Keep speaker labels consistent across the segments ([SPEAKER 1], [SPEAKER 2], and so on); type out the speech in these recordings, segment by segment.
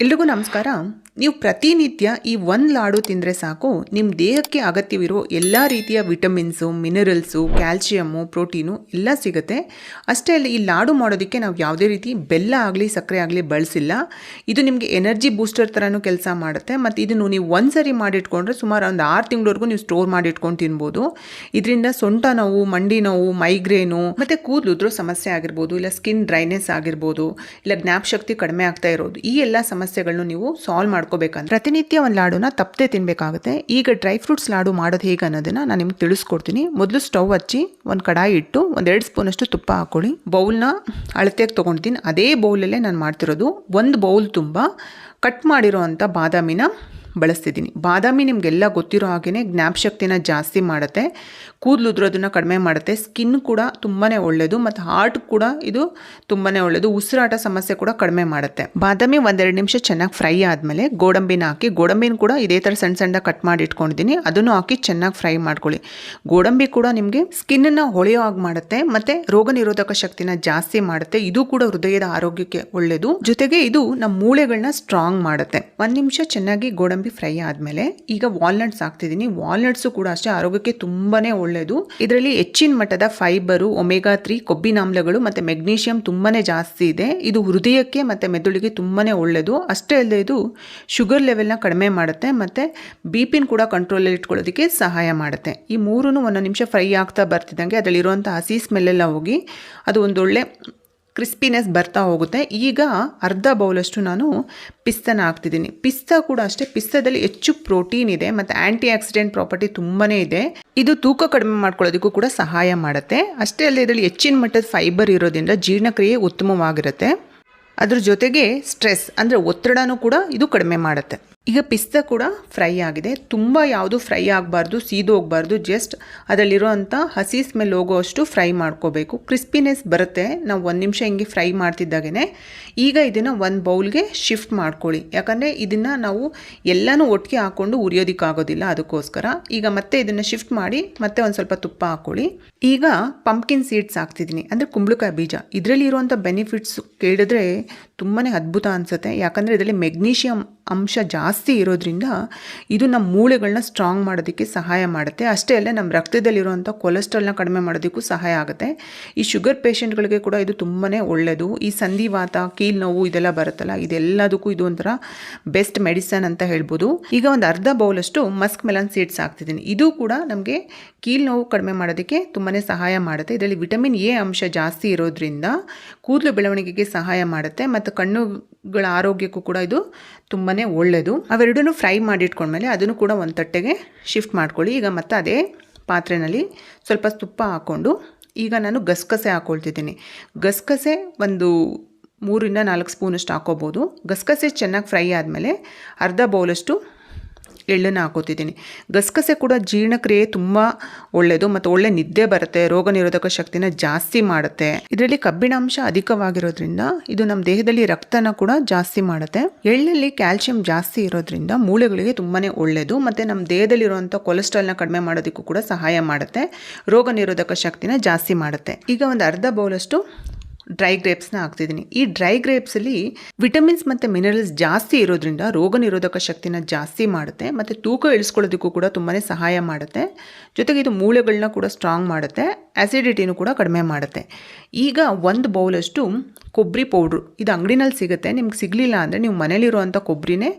[SPEAKER 1] ಎಲ್ರಿಗೂ ನಮಸ್ಕಾರ. ನೀವು ಪ್ರತಿನಿತ್ಯ ಈ ಒಂದು ಲಾಡು ತಿಂದರೆ ಸಾಕು. ನಿಮ್ಮ ದೇಹಕ್ಕೆ ಅಗತ್ಯವಿರೋ ಎಲ್ಲ ರೀತಿಯ ವಿಟಮಿನ್ಸು, ಮಿನರಲ್ಸು ಕ್ಯಾಲ್ಶಿಯಮ್ಮು ಪ್ರೋಟೀನು ಎಲ್ಲ ಸಿಗುತ್ತೆ. ಅಷ್ಟೇ ಅಲ್ಲಿ, ಈ ಲಾಡು ಮಾಡೋದಕ್ಕೆ ನಾವು ಯಾವುದೇ ರೀತಿ ಬೆಲ್ಲ ಆಗಲಿ, ಸಕ್ಕರೆ ಆಗಲಿ ಬಳಸಿಲ್ಲ. ಇದು ನಿಮಗೆ ಎನರ್ಜಿ ಬೂಸ್ಟರ್ ಥರನೂ ಕೆಲಸ ಮಾಡುತ್ತೆ. ಮತ್ತು ಇದನ್ನು ನೀವು ಒಂದು ಸರಿ ಮಾಡಿಟ್ಕೊಂಡ್ರೆ ಸುಮಾರು ಒಂದು ಆರು ತಿಂಗಳವರೆಗೂ ನೀವು ಸ್ಟೋರ್ ಮಾಡಿಟ್ಕೊಂಡು ತಿನ್ಬೋದು. ಇದರಿಂದ ಸೊಂಟ ನೋವು, ಮಂಡಿ ನೋವು, ಮೈಗ್ರೇನು, ಮತ್ತು ಕೂದಲು ಉದ್ರೋ ಸಮಸ್ಯೆ ಆಗಿರ್ಬೋದು, ಇಲ್ಲ ಸ್ಕಿನ್ ಡ್ರೈನೆಸ್ ಆಗಿರ್ಬೋದು, ಇಲ್ಲ ಜ್ಞಾಪಶಕ್ತಿ ಕಡಿಮೆ ಆಗ್ತಾ ಇರೋದು, ಈ ಎಲ್ಲ ಸಮಸ್ಯೆಗಳನ್ನು ನೀವು ಸಾಲ್ವ್ ಮಾಡ್ಕೋಬೇಕಂದ್ರೆ ಪ್ರತಿನಿತ್ಯ ಒಂದು ಲಾಡುನ ತಪ್ಪದೆ ತಿನ್ನಬೇಕಾಗುತ್ತೆ ಈಗ ಡ್ರೈ ಫ್ರೂಟ್ಸ್ ಲಾಡು ಮಾಡೋದು ಹೇಗೆ ಅನ್ನೋದನ್ನ ನಾನು ನಿಮ್ಗೆ ತಿಳಿಸ್ಕೊಡ್ತೀನಿ. ಮೊದಲು ಸ್ಟವ್ ಹಚ್ಚಿ ಒಂದು ಕಡಾಯಿ ಇಟ್ಟು ಒಂದು ಎರಡು ಸ್ಪೂನಷ್ಟು ತುಪ್ಪ ಹಾಕೊಳ್ಳಿ. ಬೌಲ್ನ ಅಳತೆಗೆ ತೊಗೊಳ್ತೀನಿ ಅದೇ ಬೌಲಲ್ಲೇ ನಾನು ಮಾಡ್ತಿರೋದು. ಒಂದು ಬೌಲ್ ತುಂಬ ಕಟ್ ಮಾಡಿರೋ ಅಂಥ ಬಾದಾಮಿನ ಬಳಸ್ತಿದ್ದೀನಿ. ಬಾದಾಮಿ ನಿಮಗೆಲ್ಲ ಗೊತ್ತಿರೋ ಹಾಗೆಯೇ ಜ್ಞಾಪಶಕ್ತಿನ ಜಾಸ್ತಿ ಮಾಡುತ್ತೆ. ಕೂದಲು ಉದುರೋದನ್ನ ಕಡಿಮೆ ಮಾಡುತ್ತೆ. ಸ್ಕಿನ್ ಕೂಡ ತುಂಬಾ ಒಳ್ಳೆಯದು ಮತ್ತು ಹಾರ್ಟ್ ಕೂಡ ಇದು ತುಂಬಾ ಒಳ್ಳೆಯದು ಉಸಿರಾಟ ಸಮಸ್ಯೆ ಕೂಡ ಕಡಿಮೆ ಮಾಡುತ್ತೆ. ಬಾದಾಮಿ ಒಂದೆರಡು ನಿಮಿಷ ಚೆನ್ನಾಗಿ ಫ್ರೈ ಆದಮೇಲೆ ಗೋಡಂಬಿನ ಹಾಕಿ, ಗೋಡಂಬಿನ ಕೂಡ ಇದೇ ಥರ ಸಣ್ಣ ಸಣ್ಣ ಕಟ್ ಮಾಡಿ ಇಟ್ಕೊಂಡಿದ್ದೀನಿ. ಅದನ್ನು ಹಾಕಿ ಚೆನ್ನಾಗಿ ಫ್ರೈ ಮಾಡ್ಕೊಳ್ಳಿ. ಗೋಡಂಬಿ ಕೂಡ ನಿಮಗೆ ಸ್ಕಿನ್ನನ್ನು ಹೊಳೆಯೋ ಹಾಗೆ ಮಾಡುತ್ತೆ, ಮತ್ತು ರೋಗ ನಿರೋಧಕ ಶಕ್ತಿನ ಜಾಸ್ತಿ ಮಾಡುತ್ತೆ. ಇದು ಕೂಡ ಹೃದಯದ ಆರೋಗ್ಯಕ್ಕೆ ಒಳ್ಳೆಯದು ಜೊತೆಗೆ ಇದು ನಮ್ಮ ಮೂಳೆಗಳನ್ನ ಸ್ಟ್ರಾಂಗ್ ಮಾಡುತ್ತೆ. ಒಂದು ನಿಮಿಷ ಚೆನ್ನಾಗಿ ಗೋಡಂಬಿ ಫ್ರೈ ಆದಮೇಲೆ ಈಗ ವಾಲ್ನಟ್ಸ್ ಹಾಕ್ತಿದ್ದೀನಿ ವಾಲ್ನಟ್ಸು ಕೂಡ ಅಷ್ಟೇ ಆರೋಗ್ಯಕ್ಕೆ ತುಂಬಾ ಒಳ್ಳೆಯದು ಇದರಲ್ಲಿ ಹೆಚ್ಚಿನ ಮಟ್ಟದ ಫೈಬರು, ಒಮೆಗಾ ತ್ರೀ ಕೊಬ್ಬಿನಾಮ್ಲಗಳು ಮತ್ತು ಮೆಗ್ನೀಷಿಯಂ ತುಂಬಾ ಜಾಸ್ತಿ ಇದೆ. ಇದು ಹೃದಯಕ್ಕೆ ಮತ್ತು ಮೆದುಳಿಗೆ ತುಂಬಾ ಒಳ್ಳೆಯದು ಅಷ್ಟೇ ಅಲ್ಲದೆ ಇದು ಶುಗರ್ ಲೆವೆಲ್ನ ಕಡಿಮೆ ಮಾಡುತ್ತೆ ಮತ್ತು ಬಿ ಪಿನ ಕೂಡ ಕಂಟ್ರೋಲಲ್ಲಿ ಇಟ್ಕೊಳ್ಳೋದಕ್ಕೆ ಸಹಾಯ ಮಾಡುತ್ತೆ. ಈ ಮೂರೂ ಒಂದೊಂದು ನಿಮಿಷ ಫ್ರೈ ಆಗ್ತಾ ಬರ್ತಿದ್ದಂಗೆ ಅದರಲ್ಲಿರುವಂಥ ಹಸಿ ಸ್ಮೆಲ್ಲೆಲ್ಲ ಹೋಗಿ ಅದು ಒಂದೊಳ್ಳೆ ಕ್ರಿಸ್ಪಿನೆಸ್ ಬರ್ತಾ ಹೋಗುತ್ತೆ. ಈಗ ಅರ್ಧ ಬೌಲಷ್ಟು ನಾನು ಪಿಸ್ತನ ಹಾಕ್ತಿದ್ದೀನಿ. ಪಿಸ್ತಾ ಕೂಡ ಅಷ್ಟೇ, ಪಿಸ್ತಾದಲ್ಲಿ ಹೆಚ್ಚು ಪ್ರೋಟೀನ್ ಇದೆ ಮತ್ತು ಆ್ಯಂಟಿ ಆಕ್ಸಿಡೆಂಟ್ ಪ್ರಾಪರ್ಟಿ ತುಂಬಾ ಇದೆ. ಇದು ತೂಕ ಕಡಿಮೆ ಮಾಡ್ಕೊಳ್ಳೋದಕ್ಕೂ ಕೂಡ ಸಹಾಯ ಮಾಡುತ್ತೆ. ಅಷ್ಟೇ ಅಲ್ಲದೆ ಇದರಲ್ಲಿ ಹೆಚ್ಚಿನ ಮಟ್ಟದ ಫೈಬರ್ ಇರೋದ್ರಿಂದ ಜೀರ್ಣಕ್ರಿಯೆ ಉತ್ತಮವಾಗಿರುತ್ತೆ. ಅದ್ರ ಜೊತೆಗೆ ಸ್ಟ್ರೆಸ್ ಅಂದರೆ ಒತ್ತಡನೂ ಕೂಡ ಇದು ಕಡಿಮೆ ಮಾಡುತ್ತೆ. ಈಗ ಪಿಸ್ತಾ ಕೂಡ ಫ್ರೈ ಆಗಿದೆ. ತುಂಬ ಯಾವುದು ಫ್ರೈ ಆಗಬಾರ್ದು, ಸೀದು ಹೋಗಬಾರ್ದು. ಜಸ್ಟ್ ಅದರಲ್ಲಿರೋವಂಥ ಹಸಿ ಸ್ಮೆಲ್ ಹೋಗೋವಷ್ಟು ಫ್ರೈ ಮಾಡ್ಕೋಬೇಕು. ಕ್ರಿಸ್ಪಿನೆಸ್ ಬರುತ್ತೆ. ನಾವು ಒಂದು ನಿಮಿಷ ಹಿಂಗೆ ಫ್ರೈ ಮಾಡ್ತಿದ್ದಾಗೇ ಈಗ ಇದನ್ನು ಒಂದು ಬೌಲ್ಗೆ ಶಿಫ್ಟ್ ಮಾಡ್ಕೊಳ್ಳಿ. ಯಾಕಂದರೆ ಇದನ್ನು ನಾವು ಎಲ್ಲನೂ ಒಟ್ಟಿಗೆ ಹಾಕ್ಕೊಂಡು ಉರಿಯೋದಕ್ಕಾಗೋದಿಲ್ಲ ಅದಕ್ಕೋಸ್ಕರ. ಈಗ ಮತ್ತೆ ಇದನ್ನು ಶಿಫ್ಟ್ ಮಾಡಿ ಮತ್ತೆ ಒಂದು ಸ್ವಲ್ಪ ತುಪ್ಪ ಹಾಕ್ಕೊಳ್ಳಿ ಈಗ ಪಂಪ್ಕಿನ್ ಸೀಡ್ಸ್ ಹಾಕ್ತಿದ್ದೀನಿ. ಅಂದರೆ ಕುಂಬಳಕಾಯಿ ಬೀಜ. ಇದರಲ್ಲಿ ಇರುವಂಥ ಬೆನಿಫಿಟ್ಸ್ ಕೇಳಿದ್ರೆ ತುಂಬಾ ಅದ್ಭುತ ಅನಿಸುತ್ತೆ. ಯಾಕಂದರೆ ಇದರಲ್ಲಿ ಮೆಗ್ನೀಷಿಯಮ್ ಅಂಶ ಜಾಸ್ತಿ ಇರೋದ್ರಿಂದ ಇದು ನಮ್ಮ ಮೂಳೆಗಳನ್ನ ಸ್ಟ್ರಾಂಗ್ ಮಾಡೋದಕ್ಕೆ ಸಹಾಯ ಮಾಡುತ್ತೆ. ಅಷ್ಟೇ ಅಲ್ಲೇ, ನಮ್ಮ ರಕ್ತದಲ್ಲಿರುವಂಥ ಕೊಲೆಸ್ಟ್ರಾಲ್ನ ಕಡಿಮೆ ಮಾಡೋದಕ್ಕೂ ಸಹಾಯ ಆಗುತ್ತೆ. ಈ ಶುಗರ್ ಪೇಷೆಂಟ್ಗಳಿಗೆ ಕೂಡ ಇದು ತುಂಬಾ ಒಳ್ಳೆಯದು ಈ ಸಂಧಿವಾತ ಕೀಲ್ ನೋವು ಇದೆಲ್ಲ ಬರುತ್ತಲ್ಲ, ಇದೆಲ್ಲದಕ್ಕೂ ಇದು ಒಂಥರ ಬೆಸ್ಟ್ ಮೆಡಿಸನ್ ಅಂತ ಹೇಳ್ಬೋದು. ಈಗ ಒಂದು ಅರ್ಧ ಬೌಲಷ್ಟು ಮಸ್ಕ್ ಮೆಲನ್ ಸೀಡ್ಸ್ ಹಾಕ್ತಿದ್ದೀನಿ. ಇದು ಕೂಡ ನಮಗೆ ಕೀಲ್ ನೋವು ಕಡಿಮೆ ಮಾಡೋದಕ್ಕೆ ತುಂಬಾ ಸಹಾಯ ಮಾಡುತ್ತೆ. ಇದರಲ್ಲಿ ವಿಟಮಿನ್ ಎ ಅಂಶ ಜಾಸ್ತಿ ಇರೋದ್ರಿಂದ ಕೂದಲು ಬೆಳವಣಿಗೆಗೆ ಸಹಾಯ ಮಾಡುತ್ತೆ. ಮತ್ತು ಕಣ್ಣುಗಳ ಆರೋಗ್ಯಕ್ಕೂ ಕೂಡ ಇದು ತುಂಬಾ ಒಳ್ಳೆಯದು ಅವೆರಡೂ ಫ್ರೈ ಮಾಡಿಟ್ಕೊಂಡ್ಮೇಲೆ ಅದನ್ನು ಕೂಡ ಒಂದು ತಟ್ಟೆಗೆ ಶಿಫ್ಟ್ ಮಾಡ್ಕೊಳ್ಳಿ. ಈಗ ಮತ್ತೆ ಅದೇ ಪಾತ್ರೆಯಲ್ಲಿ ಸ್ವಲ್ಪ ತುಪ್ಪ ಹಾಕ್ಕೊಂಡು ಈಗ ನಾನು ಗಸಗಸೆ ಹಾಕ್ಕೊಳ್ತಿದ್ದೀನಿ ಗಸಗಸೆ ಒಂದು ಮೂರಿಂದ ನಾಲ್ಕು ಸ್ಪೂನಷ್ಟು ಹಾಕೋಬೋದು. ಗಸಗಸೆ ಚೆನ್ನಾಗಿ ಫ್ರೈ ಆದಮೇಲೆ ಅರ್ಧ ಬೌಲಷ್ಟು ಎಳ್ಳನ್ನು ಹಾಕೋತಿದ್ದೀನಿ. ಗಸಗಸೆ ಕೂಡ ಜೀರ್ಣಕ್ರಿಯೆ ತುಂಬ ಒಳ್ಳೆಯದು ಮತ್ತು ಒಳ್ಳೆ ನಿದ್ದೆ ಬರುತ್ತೆ, ರೋಗ ನಿರೋಧಕ ಶಕ್ತಿನ ಜಾಸ್ತಿ ಮಾಡುತ್ತೆ. ಇದರಲ್ಲಿ ಕಬ್ಬಿಣಾಂಶ ಅಧಿಕವಾಗಿರೋದ್ರಿಂದ ಇದು ನಮ್ಮ ದೇಹದಲ್ಲಿ ರಕ್ತನ ಕೂಡ ಜಾಸ್ತಿ ಮಾಡುತ್ತೆ. ಎಳ್ಳಲ್ಲಿ ಕ್ಯಾಲ್ಸಿಯಂ ಜಾಸ್ತಿ ಇರೋದ್ರಿಂದ ಮೂಳೆಗಳಿಗೆ ತುಂಬಾ ಒಳ್ಳೆಯದು ಮತ್ತು ನಮ್ಮ ದೇಹದಲ್ಲಿರುವಂಥ ಕೊಲೆಸ್ಟ್ರಾಲ್ನ ಕಡಿಮೆ ಮಾಡೋದಕ್ಕೂ ಕೂಡ ಸಹಾಯ ಮಾಡುತ್ತೆ, ರೋಗ ನಿರೋಧಕ ಶಕ್ತಿನ ಜಾಸ್ತಿ ಮಾಡುತ್ತೆ. ಈಗ ಒಂದು ಅರ್ಧ ಬೌಲಷ್ಟು ಡ್ರೈ ಗ್ರೇಪ್ಸ್ನ ಹಾಕ್ತಿದ್ದೀನಿ ಈ ಡ್ರೈ ಗ್ರೇಪ್ಸಲ್ಲಿ ವಿಟಮಿನ್ಸ್ ಮತ್ತು ಮಿನರಲ್ಸ್ ಜಾಸ್ತಿ ಇರೋದ್ರಿಂದ ರೋಗ ನಿರೋಧಕ ಶಕ್ತಿನ ಜಾಸ್ತಿ ಮಾಡುತ್ತೆ, ಮತ್ತು ತೂಕ ಇಳಿಸ್ಕೊಳ್ಳೋದಕ್ಕೂ ಕೂಡ ತುಂಬಾ ಸಹಾಯ ಮಾಡುತ್ತೆ. ಜೊತೆಗೆ ಇದು ಮೂಳೆಗಳನ್ನ ಕೂಡ ಸ್ಟ್ರಾಂಗ್ ಮಾಡುತ್ತೆ. ಆ್ಯಸಿಡಿಟಿನೂ ಕೂಡ ಕಡಿಮೆ ಮಾಡುತ್ತೆ. ಈಗ ಒಂದು ಬೌಲಷ್ಟು ಕೊಬ್ಬರಿ ಪೌಡ್ರು. ಇದು ಅಂಗಡಿನಲ್ಲಿ ಸಿಗುತ್ತೆ. ನಿಮ್ಗೆ ಸಿಗಲಿಲ್ಲ ಅಂದರೆ ನೀವು ಮನೇಲಿರುವಂಥ ಕೊಬ್ಬರಿನೇ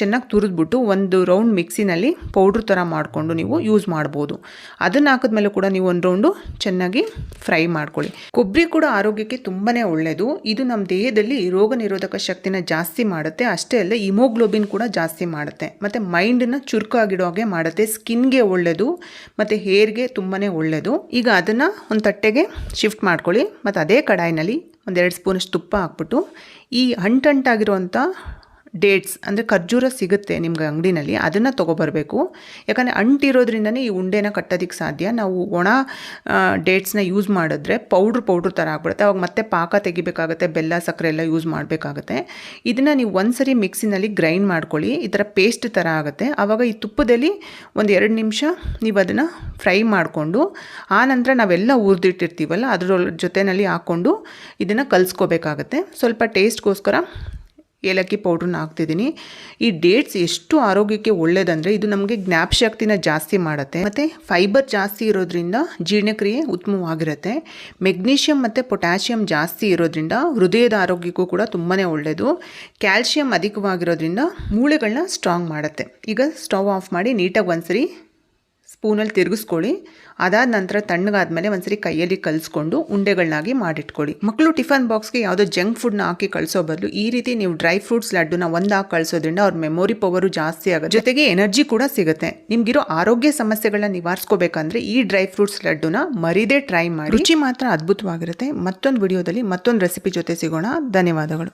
[SPEAKER 1] ಚೆನ್ನಾಗಿ ತುರಿದ್ಬಿಟ್ಟು ಒಂದು ರೌಂಡ್ ಮಿಕ್ಸಿನಲ್ಲಿ ಪೌಡ್ರ್ ಥರ ಮಾಡಿಕೊಂಡು ನೀವು ಯೂಸ್ ಮಾಡ್ಬೋದು. ಅದನ್ನು ಹಾಕಿದ್ಮೇಲೆ ಕೂಡ ನೀವು ಒಂದು ರೌಂಡು ಚೆನ್ನಾಗಿ ಫ್ರೈ ಮಾಡ್ಕೊಳ್ಳಿ. ಕೊಬ್ಬರಿ ಕೂಡ ಆರೋಗ್ಯಕ್ಕೆ ತುಂಬಾ ಒಳ್ಳೆಯದು ಇದು ನಮ್ಮ ದೇಹದಲ್ಲಿ ರೋಗ ನಿರೋಧಕ ಶಕ್ತಿನ ಜಾಸ್ತಿ ಮಾಡುತ್ತೆ. ಅಷ್ಟೇ ಅಲ್ಲ ಇಮೋಗ್ಲೋಬಿನ್ ಕೂಡ ಜಾಸ್ತಿ ಮಾಡುತ್ತೆ. ಮತ್ತು ಮೈಂಡನ್ನು ಚುರುಕಾಗಿಡೋ ಹಾಗೆ ಮಾಡುತ್ತೆ. ಸ್ಕಿನ್ಗೆ ಒಳ್ಳೆಯದು ಮತ್ತು ಹೇರ್ಗೆ ತುಂಬಾ ಒಳ್ಳೆಯದು ಈಗ ಅದನ್ನು ಒಂದು ತಟ್ಟೆಗೆ ಶಿಫ್ಟ್ ಮಾಡ್ಕೊಳ್ಳಿ. ಮತ್ತು ಅದೇ ಕಡಾಯಿನಲ್ಲಿ ಒಂದೆರಡು ಸ್ಪೂನಷ್ಟು ತುಪ್ಪ ಹಾಕ್ಬಿಟ್ಟು ಈ ಅಂಟಂಟಾಗಿರುವಂಥ ಡೇಟ್ಸ್ ಅಂದರೆ ಖರ್ಜೂರ ಸಿಗುತ್ತೆ ನಿಮ್ಗೆ ಅಂಗಡಿನಲ್ಲಿ, ಅದನ್ನು ತೊಗೊಬರಬೇಕು. ಯಾಕಂದರೆ ಅಂಟಿರೋದ್ರಿಂದನೇ ಈ ಉಂಡೆನ ಕಟ್ಟೋದಕ್ಕೆ ಸಾಧ್ಯ. ನಾವು ಒಣ ಡೇಟ್ಸ್ನ ಯೂಸ್ ಮಾಡಿದ್ರೆ ಪೌಡ್ರ್ ಪೌಡ್ರ್ ಥರ ಆಗ್ಬಿಡುತ್ತೆ. ಅವಾಗ ಮತ್ತೆ ಪಾಕ ತೆಗಿಬೇಕಾಗುತ್ತೆ, ಬೆಲ್ಲ, ಸಕ್ಕರೆ ಎಲ್ಲ ಯೂಸ್ ಮಾಡಬೇಕಾಗುತ್ತೆ. ಇದನ್ನು ನೀವು ಒಂದು ಸರಿ ಮಿಕ್ಸಿನಲ್ಲಿ ಗ್ರೈಂಡ್ ಮಾಡ್ಕೊಳ್ಳಿ, ಈ ಥರ ಪೇಸ್ಟ್ ಥರ ಆಗುತ್ತೆ. ಆವಾಗ ಈ ತುಪ್ಪದಲ್ಲಿ ಒಂದು ಎರಡು ನಿಮಿಷ ನೀವು ಅದನ್ನು ಫ್ರೈ ಮಾಡಿಕೊಂಡು, ಆ ನಂತರ ನಾವೆಲ್ಲ ಹುರಿದಿಟ್ಟಿರ್ತೀವಲ್ಲ ಅದರ ಜೊತೆಯಲ್ಲಿ ಹಾಕ್ಕೊಂಡು ಇದನ್ನು ಕಲಿಸ್ಕೋಬೇಕಾಗತ್ತೆ. ಸ್ವಲ್ಪ ಟೇಸ್ಟ್ಗೋಸ್ಕರ ಏಲಕ್ಕಿ ಪೌಡ್ರನ್ನ ಹಾಕ್ತಿದ್ದೀನಿ. ಈ ಡೇಟ್ಸ್ ಎಷ್ಟು ಆರೋಗ್ಯಕ್ಕೆ ಒಳ್ಳೇದಂದರೆ ಇದು ನಮಗೆ ಜ್ಞಾಪಶಕ್ತಿನ ಜಾಸ್ತಿ ಮಾಡುತ್ತೆ. ಮತ್ತು ಫೈಬರ್ ಜಾಸ್ತಿ ಇರೋದ್ರಿಂದ ಜೀರ್ಣಕ್ರಿಯೆ ಉತ್ತಮವಾಗಿರುತ್ತೆ. ಮೆಗ್ನೀಷಿಯಮ್ ಮತ್ತು ಪೊಟ್ಯಾಷಿಯಮ್ ಜಾಸ್ತಿ ಇರೋದ್ರಿಂದ ಹೃದಯದ ಆರೋಗ್ಯಕ್ಕೂ ಕೂಡ ತುಂಬಾ ಒಳ್ಳೆಯದು ಕ್ಯಾಲ್ಶಿಯಂ ಅಧಿಕವಾಗಿರೋದ್ರಿಂದ ಮೂಳೆಗಳನ್ನ ಸ್ಟ್ರಾಂಗ್ ಮಾಡುತ್ತೆ. ಈಗ ಸ್ಟವ್ ಆಫ್ ಮಾಡಿ ನೀಟಾಗಿ ಒಂದ್ಸರಿ ಸ್ಪೂನಲ್ಲಿ ತಿರುಗಿಸ್ಕೊಳ್ಳಿ. ಅದಾದ ನಂತರ ತಣ್ಣಗಾದ್ಮೇಲೆ ಒಂದ್ಸರಿ ಕೈಯಲ್ಲಿ ಕಲಿಸ್ಕೊಂಡು ಉಂಡೆಗಳನ್ನಾಗಿ ಮಾಡಿಟ್ಕೊಳ್ಳಿ. ಮಕ್ಕಳು ಟಿಫನ್ ಬಾಕ್ಸ್ಗೆ ಯಾವುದೋ ಜಂಕ್ ಫುಡ್ನ ಹಾಕಿ ಕಳಿಸೋ ಬದಲು ಈ ರೀತಿ ನೀವು ಡ್ರೈ ಫ್ರೂಟ್ಸ್ ಲಡ್ಡುನ ಒಂದು ಹಾಕಿ ಕಳಿಸೋದ್ರಿಂದ ಅವ್ರ ಮೆಮೊರಿ ಪವರು ಜಾಸ್ತಿ ಆಗುತ್ತೆ. ಜೊತೆಗೆ ಎನರ್ಜಿ ಕೂಡ ಸಿಗುತ್ತೆ. ನಿಮ್ಗಿರೋ ಆರೋಗ್ಯ ಸಮಸ್ಯೆಗಳನ್ನ ನಿವಾರಿಸ್ಕೋಬೇಕಂದ್ರೆ ಈ ಡ್ರೈ ಫ್ರೂಟ್ಸ್ ಲಡ್ಡುನ ಮರಿದೇ ಟ್ರೈ ಮಾಡಿ. ರುಚಿ ಮಾತ್ರ ಅದ್ಭುತವಾಗಿರುತ್ತೆ. ಮತ್ತೊಂದು ವಿಡಿಯೋದಲ್ಲಿ ಮತ್ತೊಂದು ರೆಸಿಪಿ ಜೊತೆ ಸಿಗೋಣ. ಧನ್ಯವಾದಗಳು.